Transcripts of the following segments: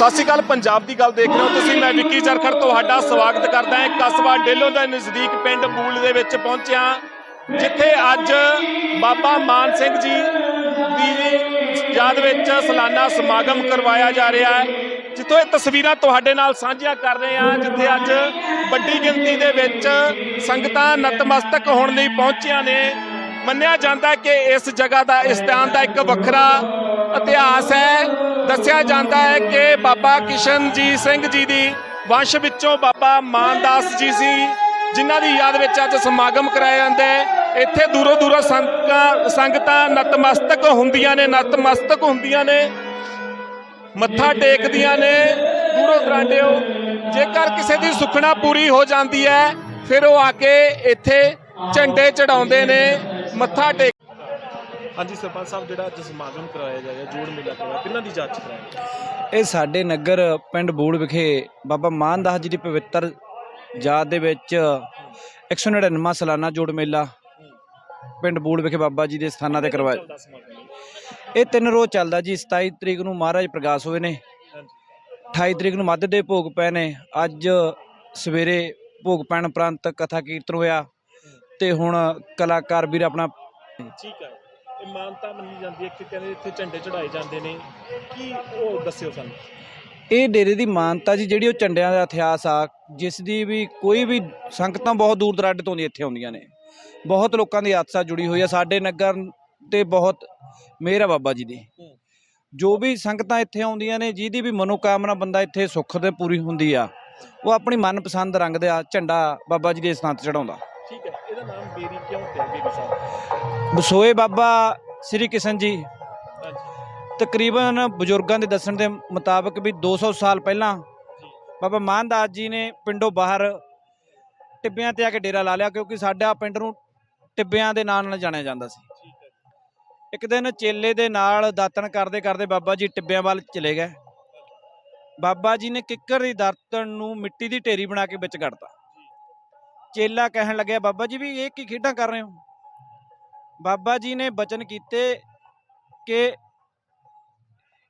ਸਤਿ ਸ਼੍ਰੀ ਅਕਾਲ, ਪੰਜਾਬ ਦੀ ਗੱਲ ਦੇਖ ਰਹੇ ਹੋ ਤੁਸੀਂ, ਮੈਂ ਵਿੱਕੀ ਚਰਖੜ, ਤੁਹਾਡਾ ਸਵਾਗਤ ਕਰਦਾ ਹਾਂ ਕਸਬਾ ਡੇਲੋਂ ਦੇ ਨਜ਼ਦੀਕ ਪਿੰਡ ਬੂਲ ਦੇ ਵਿੱਚ ਪਹੁੰਚਿਆ। ਜਿੱਥੇ ਅੱਜ ਬਾਬਾ ਮਾਨ ਸਿੰਘ ਜੀ ਦੀ ਯਾਦ ਵਿੱਚ ਸਾਲਾਨਾ ਸਮਾਗਮ ਕਰਵਾਇਆ ਜਾ ਰਿਹਾ ਹੈ, ਜਿੱਥੋਂ ਇਹ ਤਸਵੀਰਾਂ ਤੁਹਾਡੇ ਨਾਲ ਸਾਂਝੀਆਂ ਕਰ ਰਹੇ ਹਾਂ, ਜਿੱਥੇ ਅੱਜ ਵੱਡੀ ਗਿਣਤੀ ਦੇ ਵਿੱਚ ਸੰਗਤਾਂ ਨਤਮਸਤਕ ਹੋਣ ਲਈ ਪਹੁੰਚੀਆਂ ਨੇ। ਮੰਨਿਆ ਜਾਂਦਾ ਕਿ ਇਸ ਜਗ੍ਹਾ ਦਾ, ਇਸ ਸਥਾਨ ਦਾ ਇੱਕ ਵੱਖਰਾ ਇਤਿਹਾਸ ਹੈ। ਦੱਸਿਆ ਜਾਂਦਾ ਹੈ ਕਿ ਬਾਬਾ ਕਿਸ਼ਨਜੀਤ ਸਿੰਘ ਜੀ ਦੀ ਵੰਸ਼ ਵਿੱਚੋਂ ਬਾਬਾ ਮਾਨਦਾਸ ਜੀ ਸੀ, ਜਿਨ੍ਹਾਂ ਦੀ ਯਾਦ ਵਿੱਚ ਅੱਜ ਸਮਾਗਮ ਕਰਾਇਆ ਜਾਂਦਾ। ਹੈ ਇੱਥੇ ਦੂਰੋਂ ਦੂਰੋਂ ਸੰਗਤਾਂ ਸੰਗਤਾਂ ਨਤਮਸਤਕ ਹੁੰਦੀਆਂ ਨੇ, ਨਤਮਸਤਕ ਹੁੰਦੀਆਂ ਨੇ। ਮੱਥਾ ਟੇਕਦੀਆਂ ਨੇ। ਦੂਰੋਂ ਦਰਾਂਡਿਓ, ਜੇਕਰ ਕਿਸੇ ਦੀ ਸੁਖਣਾ ਪੂਰੀ ਹੋ ਜਾਂਦੀ ਹੈ, ਫਿਰ ਉਹ ਆ ਕੇ ਇੱਥੇ ਝੰਡੇ ਚੜਾਉਂਦੇ ਨੇ, ਮੱਥਾ ਟੇਕ ਹਾਂਜੀ ਸਰਪੰਚ ਸਾਹਿਬ ਜਿਹੜਾ ਅੱਜ ਸਮਾਗਮ ਕਰਾਇਆ ਜਾਏਗਾ ਜੋੜ ਮੇਲਾ ਕਰਵਾਇਆ ਕਿੰਨਾਂ ਦੀ ਜਾਂਚ ਕਰਾਇਆ? ਇਹ ਸਾਡੇ ਨਗਰ ਪਿੰਡ ਬੂੜ ਵਿਖੇ ਬਾਬਾ ਮਾਨਦਾਸ ਜੀ ਦੀ ਪਵਿੱਤਰ ਯਾਦ ਦੇ ਵਿੱਚ 199ਵਾਂ ਸਾਲਾਨਾ ਜੋੜ ਮੇਲਾ ਪਿੰਡ ਬੂੜ ਵਿਖੇ ਬਾਬਾ ਜੀ ਦੇ ਸਥਾਨਾਂ ਤੇ ਕਰਵਾਇਆ ਇਹ? ਤਿੰਨ ਰੋਜ਼ ਚੱਲਦਾ ਜੀ 27 ਤਰੀਕ ਨੂੰ ਮਹਾਰਾਜ ਪ੍ਰਕਾਸ਼ ਹੋਏ ਨੇ ਹਾਂਜੀ। 28 ਤਰੀਕ ਨੂੰ ਮੱਧ ਦੇ ਭੋਗ ਪਏ ਨੇ ਅੱਜ ਸਵੇਰੇ ਭੋਗ ਪੈਣ ਉਪਰੰਤ ਕਥਾ ਕੀਰਤਨ ਹੋਇਆ ਤੇ ਹੁਣ ਕਲਾਕਾਰ ਵੀਰ ਆਪਣਾ ਠੀਕ ਹੈ ਇਹ ਮਾਨਤਾ ਮੰਨੀ ਜਾਂਦੀ ਹੈ ਕਿ ਕਹਿੰਦੇ ਇੱਥੇ ਝੰਡੇ ਚੜਾਏ ਜਾਂਦੇ ਨੇ। ਕੀ ਉਹ ਦੱਸਿਓ ਸਾਨੂੰ? ਇਹ ਡੇਰੇ ਦੀ ਮਾਨਤਾ ਜੀ ਜਿਹੜੀ ਉਹ ਝੰਡਿਆਂ ਦਾ ਇਤਿਹਾਸ ਆ ਜਿਸ ਦੀ ਵੀ ਕੋਈ ਵੀ ਸੰਗਤਾਂ ਬਹੁਤ ਦੂਰ ਦਰਾਡੇ ਤੋਂ ਦੀ ਇੱਥੇ ਆਉਂਦੀਆਂ ਨੇ। ਬਹੁਤ ਲੋਕਾਂ ਦੀ ਆਸਾ ਜੁੜੀ ਹੋਈ ਆ। ਸਾਡੇ ਨਗਰ ਤੇ ਬਹੁਤ ਮਿਹਰ ਆ ਬਾਬਾ ਜੀ ਦੀ। ਜੋ ਵੀ ਸੰਗਤਾਂ ਇੱਥੇ ਆਉਂਦੀਆਂ ਨੇ ਜਿਹਦੀ ਵੀ ਮਨੋਕਾਮਨਾ ਬੰਦਾ ਇੱਥੇ ਸੁੱਖ ਤੇ ਪੂਰੀ ਹੁੰਦੀ ਆ ਉਹ ਆਪਣੀ ਮਨਪਸੰਦ ਰੰਗ ਦਾ ਝੰਡਾ ਬਾਬਾ ਜੀ ਦੇ ਸਥਾਨ ਤੇ ਚੜਾਉਂਦਾ ਠੀਕ ਹੈ ਇਹਦਾ ਨਾਮ ਬੇਰੀ ਕਿਉਂ ਪਿਆ ਬੇਰੀ ਸਾਹਿਬ ਬਸੋਏ ਬਾਬਾ ਸ੍ਰੀ ਕਿਸ਼ਨ ਜੀ। ਤਕਰੀਬਨ ਬਜ਼ੁਰਗਾਂ ਦੇ ਦੱਸਣ ਦੇ ਮੁਤਾਬਕ ਵੀ 200 ਸਾਲ ਪਹਿਲਾਂ ਬਾਬਾ ਮਾਨਦਾਸ ਜੀ ਨੇ ਪਿੰਡੋਂ ਬਾਹਰ ਟਿੱਬਿਆਂ ਤੇ ਆ ਕੇ ਡੇਰਾ ਲਾ ਲਿਆ ਕਿਉਂਕਿ ਸਾਡਾ ਪਿੰਡ ਨੂੰ ਟਿੱਬਿਆਂ ਦੇ ਨਾਂ ਨਾਲ ਜਾਣਿਆ ਜਾਂਦਾ ਸੀ। ਇੱਕ ਦਿਨ ਚੇਲੇ ਦੇ ਨਾਲ ਦਾਤਣ ਕਰਦੇ ਕਰਦੇ ਬਾਬਾ ਜੀ ਟਿੱਬਿਆਂ ਵੱਲ ਚਲੇ ਗਏ। ਬਾਬਾ ਜੀ ਨੇ ਕਿੱਕਰ ਦੀ ਦਾਤਣ ਨੂੰ ਮਿੱਟੀ ਦੀ ਢੇਰੀ ਬਣਾ ਕੇ ਵਿੱਚ ਕੱਢਤਾ। ਚੇਲਾ ਕਹਿਣ ਲੱਗਿਆ ਬਾਬਾ ਜੀ ਵੀ ਇਹ ਕੀ ਖੇਡਾਂ ਕਰ ਰਹੇ ਹੋ? ਬਾਬਾ ਜੀ ਨੇ ਬਚਨ ਕੀਤੇ ਕਿ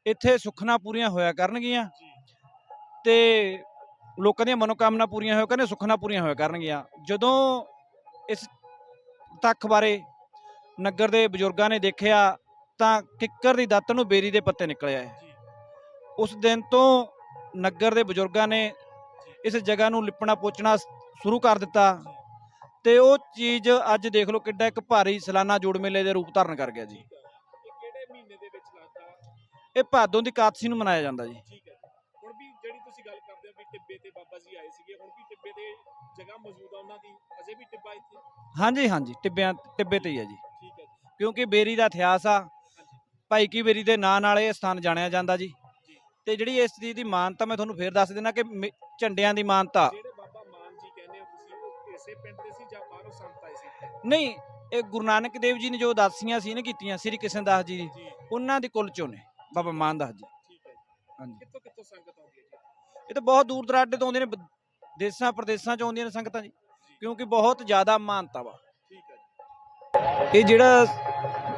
ਇੱਥੇ ਸੁਖਣਾ ਪੂਰੀਆਂ ਹੋਇਆ ਕਰਨਗੀਆਂ ਤੇ ਲੋਕਾਂ ਦੀਆਂ ਮਨੋਕਾਮਨਾ ਪੂਰੀਆਂ ਹੋਇਆ ਕਰਨੇ ਸੁਖਣਾ ਪੂਰੀਆਂ ਹੋਇਆ ਕਰਨਗੀਆਂ। ਜਦੋਂ ਇਸ ਤੱਕ ਬਾਰੇ ਨਗਰ ਦੇ ਬਜ਼ੁਰਗਾਂ ਨੇ ਦੇਖਿਆ ਤਾਂ ਕਿੱਕਰ ਦੀ ਦਾਤਣ ਨੂੰ ਬੇਰੀ ਦੇ ਪੱਤੇ ਨਿਕਲੇ ਆਏ ਉਸ ਦਿਨ ਤੋਂ ਨਗਰ ਦੇ ਬਜ਼ੁਰਗਾਂ ਨੇ ਇਸ ਜਗ੍ਹਾ ਨੂੰ ਲਿਪਣਾ ਪੋਚਣਾ ਸ਼ੁਰੂ ਕਰ ਦਿੱਤਾ ਤੇ ਉਹ ਚੀਜ਼ ਅੱਜ ਦੇਖ ਲਓ ਕਿੱਡਾ ਇੱਕ ਭਾਰੀ ਸਾਲਾਨਾ ਜੋੜ ਮੇਲੇ ਦੇ ਰੂਪ ਧਾਰਨ ਕਰ ਗਿਆ ਜੀ। ਇਹ ਕਿਹੜੇ ਮਹੀਨੇ ਦੇ ਵਿੱਚ ਲੱਗਦਾ? ਇਹ ਭਾਦੋਂ ਦੀ ਕਾਤਸੀ ਨੂੰ ਮਨਾਇਆ ਜਾਂਦਾ ਜੀ। ਠੀਕ ਹੈ ਜੀ। ਹੁਣ ਵੀ ਜਿਹੜੀ ਤੁਸੀਂ ਗੱਲ ਕਰਦੇ ਹੋ ਵੀ ਟਿੱਬੇ ਤੇ ਬਾਬਾ ਜੀ ਆਏ ਸੀਗੇ ਹੁਣ ਵੀ ਟਿੱਬੇ ਤੇ ਜਗ੍ਹਾ ਮੌਜੂਦ ਆ ਉਹਨਾਂ ਦੀ ਅਜੇ ਵੀ ਟਿੱਬਾ ਇੱਥੇ? ਹਾਂਜੀ ਹਾਂਜੀ ਟਿੱਬਿਆਂ ਟਿੱਬੇ ਤੇ ਹੀ ਹੈ ਜੀ। ਠੀਕ ਹੈ ਜੀ। ਕਿਉਂਕਿ ਬੇਰੀ ਦਾ ਇਤਿਹਾਸ ਆ ਭਾਈ ਕੀ ਬੇਰੀ ਦੇ ਨਾਂ ਨਾਲ ਇਹ ਸਥਾਨ ਜਾਣਿਆ ਜਾਂਦਾ ਜੀ। ਤੇ ਜਿਹੜੀ ਇਸ ਚੀਜ਼ ਦੀ ਮਾਨਤਾ ਮੈਂ ਤੁਹਾਨੂੰ ਫੇਰ ਦੱਸ ਦੇਣਾ ਕਿ ਝੰਡਿਆਂ ਦੀ ਮਾਨਤਾ। ਇਸੇ ਪਿੰਡ ਦੇ ਸੀ ਜਾਂ ਬਾਹਰੋਂ ਸੰਤ ਆਏ ਸੀ ਨਹੀਂ ਇਹ ਗੁਰੂ ਨਾਨਕ ਦੇਵ ਜੀ ਨੇ ਜੋ ਉਦਾਸੀਆਂ ਸੀ ਨਾ ਕੀਤੀਆਂ ਸ੍ਰੀ ਕ੍ਰਿਸ਼ਨ ਦਾਸ ਜੀ ਦੀ ਜੀ। ਉਹਨਾਂ ਦੇ ਕੁਲ ਚੋਂ ਨੇ ਬਾਬਾ ਜੀ। ਠੀਕ ਹੈ ਜੀ। ਹਾਂਜੀ। ਕਿੱਥੋਂ ਕਿੱਥੋਂ ਸੰਗਤ ਆਉਂਦੀ ਹੈ ਜੀ? ਇਹ ਤਾਂ ਬਹੁਤ ਦੂਰ ਦਰਾਡੇ ਤੋਂ ਆਉਂਦੇ ਨੇ ਬ- ਦੇਸਾਂ ਪ੍ਰਦੇਸਾਂ ਚ ਆਉਂਦੀਆਂ ਨੇ ਸੰਗਤਾਂ ਜੀ ਕਿਉਂਕਿ ਬਹੁਤ ਜ਼ਿਆਦਾ ਮਾਨਤਾ ਵਾ। ਠੀਕ ਹੈ ਜੀ। ਇਹ ਜਿਹੜਾ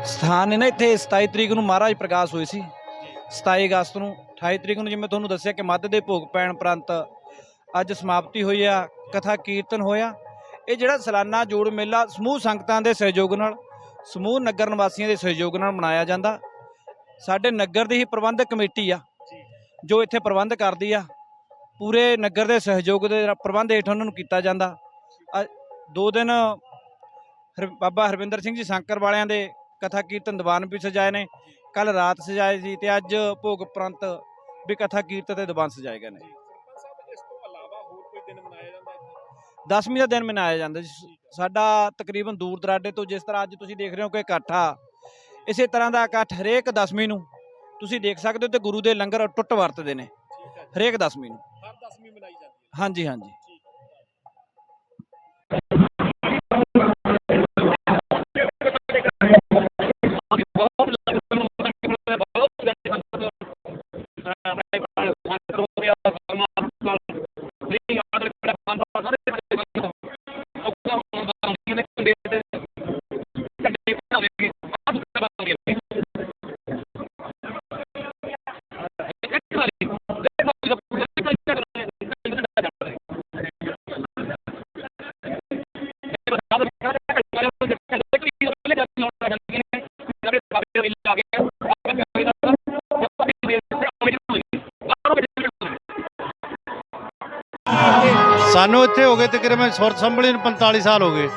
ਸਥਾਨ ਹੈ ਨਾ ਇੱਥੇ 27 ਤਰੀਕ ਨੂੰ ਮਹਾਰਾਜ ਪ੍ਰਕਾਸ਼ ਹੋਏ ਸੀ। 27 ਅਗਸਤ ਨੂੰ 28 ਤਰੀਕ ਨੂੰ ਜਿਵੇਂ ਤੁਹਾਨੂੰ ਦੱਸਿਆ ਕਿ ਮੱਧ ਦੇ ਭੋਗ ਪੈਣ ਉਪਰੰਤ ਅੱਜ ਸਮਾਪਤੀ ਹੋਈ ਆ ਕਥਾ ਕੀਰਤਨ ਹੋਇਆ। ਇਹ ਜਿਹੜਾ ਸਾਲਾਨਾ ਜੋੜ ਮੇਲਾ ਸਮੂਹ ਸੰਗਤਾਂ ਦੇ ਸਹਿਯੋਗ ਨਾਲ, ਸਮੂਹ ਨਗਰ ਨਿਵਾਸੀਆਂ ਦੇ ਸਹਿਯੋਗ ਨਾਲ ਮਨਾਇਆ ਜਾਂਦਾ। ਸਾਡੇ ਨਗਰ ਦੀ ਹੀ ਪ੍ਰਬੰਧਕ ਕਮੇਟੀ ਆ, ਜੋ ਇੱਥੇ ਪ੍ਰਬੰਧ ਕਰਦੀ ਆ। ਪੂਰੇ ਨਗਰ ਦੇ ਸਹਿਯੋਗ ਦੇ ਪ੍ਰਬੰਧ ਹੇਠ ਉਹਨਾਂ ਨੂੰ ਕੀਤਾ ਜਾਂਦਾ। ਅ- ਦੋ ਦਿਨ ਹਰ- ਬਾਬਾ ਹਰਵਿੰਦਰ ਸਿੰਘ ਜੀ ਸ਼ੰਕਰ ਵਾਲਿਆਂ ਦੇ ਕਥਾ ਕੀਰਤਨ ਦੀਵਾਨ ਵੀ ਸਜਾਏ ਨੇ। ਕੱਲ ਰਾਤ ਸਜਾਏ ਸੀ ਤੇ ਅੱਜ ਭੋਗ ਉਪਰੰਤ ਵੀ ਕਥਾ ਕੀਰਤਨ ਤੇ ਦੀਵਾਨ ਸਜਾਏ ਗਏ ਨੇ। ਇਲਾਵਾ ਹੋਰ ਕੋਈ ਦਿਨ ਮਨਾਇਆ ਜਾਂਦਾ ਇੱਥੇ? ਦਸਵੀਂ ਦਾ ਦਿਨ ਮਨਾਇਆ ਜਾਂਦਾ ਜੀ। ਸਾਡਾ ਤਕਰੀਬਨ ਦੂਰ ਦਰਾਡੇ ਤੋਂ ਜਿਸ ਤਰ੍ਹਾਂ ਅੱਜ ਤੁਸੀਂ ਦੇਖ ਰਹੇ ਹੋ ਕਿ ਇਕੱਠ ਆ ਇਸੇ ਤਰ੍ਹਾਂ ਦਾ ਇਕੱਠ ਹਰੇਕ ਦਸਵੀਂ ਨੂੰ ਤੁਸੀਂ ਦੇਖ ਸਕਦੇ ਹੋ ਤੇ ਗੁਰੂ ਦੇ ਲੰਗਰ ਟੁੱਟ ਵਰਤਦੇ ਨੇ ਠੀਕ ਹੈ ਜੀ। ਹਰੇਕ ਦਸਵੀਂ ਨੂੰ। ਹਰ 10ਵੀਂ ਮਨਾਈ ਜਾਂਦੀ ਹੈ। ਹਾਂਜੀ ਹਾਂਜੀ। ਸਾਨੂੰ ਇੱਥੇ ਹੋ ਗਏ ਤਕਰੀਬਨ ਸੁਰ ਸੰਭਲੀ ਨੂੰ 45 ਸਾਲ ਹੋ ਗਏ।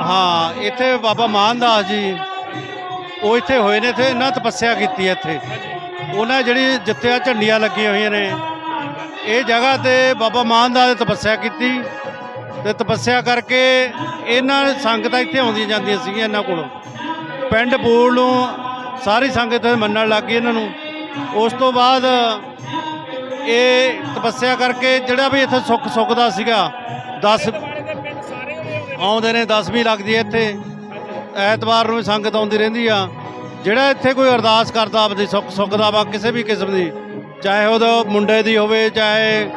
ਹੈ ਇੱਥੇ ਬਾਬਾ ਮਾਨਦਾਸ ਜੀ ਉਹ ਇੱਥੇ ਹੋਏ ਨੇ ਇੱਥੇ ਇਹਨਾਂ ਤਪੱਸਿਆ ਕੀਤੀ ਇੱਥੇ। ਉਹਨਾਂ ਜਿਹੜੀ ਜਿੱਥੇ ਝੰਡੀਆਂ ਲੱਗੀਆਂ ਹੋਈਆਂ ਨੇ। ਇਹ ਜਗ੍ਹਾ ਤੇ ਬਾਬਾ ਮਾਨਦਾਸ ਨੇ ਤਪੱਸਿਆ ਕੀਤੀ। ਤੇ ਤਪੱਸਿਆ ਕਰਕੇ ਇਹਨਾਂ ਸੰਗਤਾਂ ਇੱਥੇ ਆਉਂਦੀਆਂ ਜਾਂਦੀਆਂ ਸੀਗੀਆਂ ਇਹਨਾਂ ਕੋਲੋਂ। ਪਿੰਡ ਬੂਲ ਨੂੰ ਸਾਰੀ ਸੰਗਤ ਮੰਨਣ ਲੱਗ ਗਈ ਇਹਨਾਂ ਨੂੰ। ਉਸ ਤੋਂ ਬਾਅਦ ਇਹ ਤਪੱਸਿਆ ਕਰਕੇ ਜਿਹੜਾ ਵੀ ਇੱਥੇ ਸੁੱਖ ਸੁੱਖਦਾ ਸੀਗਾ 10 ਆਉਂਦੇ ਨੇ 10ਵੀਂ ਲੱਗਦੀ ਹੈ ਇੱਥੇ। ਐਤਵਾਰ ਨੂੰ ਵੀ ਸੰਗਤ ਆਉਂਦੀ ਰਹਿੰਦੀ ਆ। ਜਿਹੜਾ ਇੱਥੇ ਕੋਈ ਅਰਦਾਸ ਕਰਦਾ ਆਪਦੀ ਸੁੱਖ ਸੁੱਖ ਦਾ ਵਾ, ਕਿਸੇ ਵੀ ਕਿਸਮ ਦੀ, ਚਾਹੇ ਉਹਦਾ ਮੁੰਡੇ ਦੀ ਹੋਵੇ, ਚਾਹੇ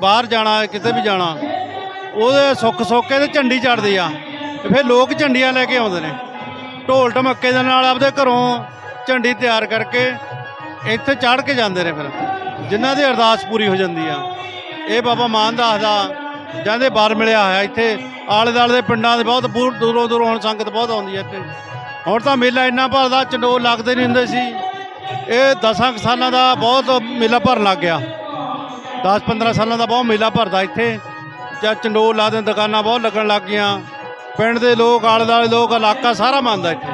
ਬਾਹਰ ਜਾਣਾ, ਕਿਤੇ ਵੀ ਜਾਣਾ, ਉਹਦੇ ਸੁੱਖ ਸੁੱਖ ਕੇ ਤੇ ਝੰਡੀ ਚੜਦੀ ਆ। ਫਿਰ ਲੋਕ ਝੰਡੀਆਂ ਲੈ ਕੇ ਆਉਂਦੇ ਨੇ। ਢੋਲ ਢਮੱਕੇ ਦੇ ਨਾਲ ਆਪਦੇ ਘਰੋਂ ਝੰਡੀ ਤਿਆਰ ਕਰਕੇ ਇੱਥੇ ਚੜ੍ਹ ਕੇ ਜਾਂਦੇ ਨੇ ਫਿਰ। ਜਿਨ੍ਹਾਂ ਦੀ ਅਰਦਾਸ ਪੂਰੀ ਹੋ ਜਾਂਦੀ ਆ। ਇਹ ਬਾਬਾ ਮਾਨਦਾਸ ਦਾ ਜਾਂਦੇ ਬਾਰ ਮਿਲਿਆ ਹੋਇਆ ਇੱਥੇ। ਆਲੇ ਦਾਲੇ ਦੇ ਪਿੰਡਾਂ ਦੇ ਬਹੁਤ ਦੂਰ ਦੂਰੋਂ ਦੂਰੋਂ ਹੁਣ ਸੰਗਤ ਬਹੁਤ ਆਉਂਦੀ ਹੈ ਇੱਥੇ। ਹੁਣ ਤਾਂ ਮੇਲਾ ਇੰਨਾ ਭਰਦਾ, ਚੰਡੋਲ ਲੱਗਦੇ ਨਹੀਂ ਹੁੰਦੇ ਸੀ। ਇਹ 10 ਕੁ ਸਾਲਾਂ ਦਾ ਬਹੁਤ ਮੇਲਾ ਭਰਨ ਲੱਗ ਗਿਆ। 10 15 ਸਾਲਾਂ ਦਾ ਬਹੁਤ ਮੇਲਾ ਭਰਦਾ ਇੱਥੇ। ਜਾਂ ਚੰਡੋਲ ਲਾ ਦੇ ਦੁਕਾਨਾਂ ਬਹੁਤ ਲੱਗਣ ਲੱਗ ਗਈਆਂ। ਪਿੰਡ ਦੇ ਲੋਕ ਆਲੇ ਦਾਲੇ ਲੋਕ, ਇਲਾਕਾ ਸਾਰਾ ਮੰਨਦਾ ਇੱਥੇ।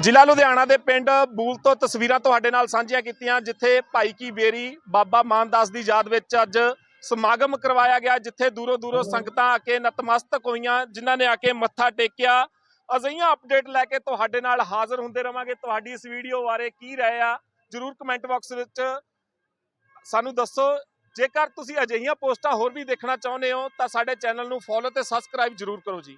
ਜ਼ਿਲ੍ਹਾ ਲੁਧਿਆਣਾ ਦੇ ਪਿੰਡ ਬੂਲ ਤੋਂ ਤਸਵੀਰਾਂ ਤੁਹਾਡੇ ਨਾਲ ਸਾਂਝੀਆਂ ਕੀਤੀਆਂ, ਜਿੱਥੇ ਭਾਈ ਕੀ ਬੇਰੀ, ਬਾਬਾ ਮਾਨਦਾਸ ਦੀ ਯਾਦ ਵਿੱਚ ਅੱਜ ਸਮਾਗਮ ਕਰਵਾਇਆ ਗਿਆ, ਜਿੱਥੇ ਦੂਰੋਂ ਦੂਰੋਂ ਸੰਗਤਾਂ ਆ ਕੇ ਨਤਮਸਤਕ ਹੋਈਆਂ, ਜਿਨ੍ਹਾਂ ਨੇ ਆ ਕੇ ਮੱਥਾ ਟੇਕਿਆ। ਅਜਿਹੀਆਂ ਅਪਡੇਟ ਲੈ ਕੇ ਤੁਹਾਡੇ ਨਾਲ ਹਾਜ਼ਰ ਹੁੰਦੇ ਰਵਾਂਗੇ। ਤੁਹਾਡੀ ਇਸ ਵੀਡੀਓ ਬਾਰੇ ਕੀ ਰਹੇ ਆ, ਜਰੂਰ ਕਮੈਂਟ ਬਾਕਸ ਵਿੱਚ ਸਾਨੂੰ ਦੱਸੋ। ਜੇਕਰ ਤੁਸੀਂ ਅਜਿਹੀਆਂ ਪੋਸਟਾਂ ਹੋਰ ਵੀ ਦੇਖਣਾ ਚਾਹੁੰਦੇ ਹੋ, ਤਾਂ ਸਾਡੇ ਚੈਨਲ ਨੂੰ ਫੋਲੋ ਤੇ ਸਬਸਕ੍ਰਾਈਬ ਜਰੂਰ ਕਰੋ ਜੀ।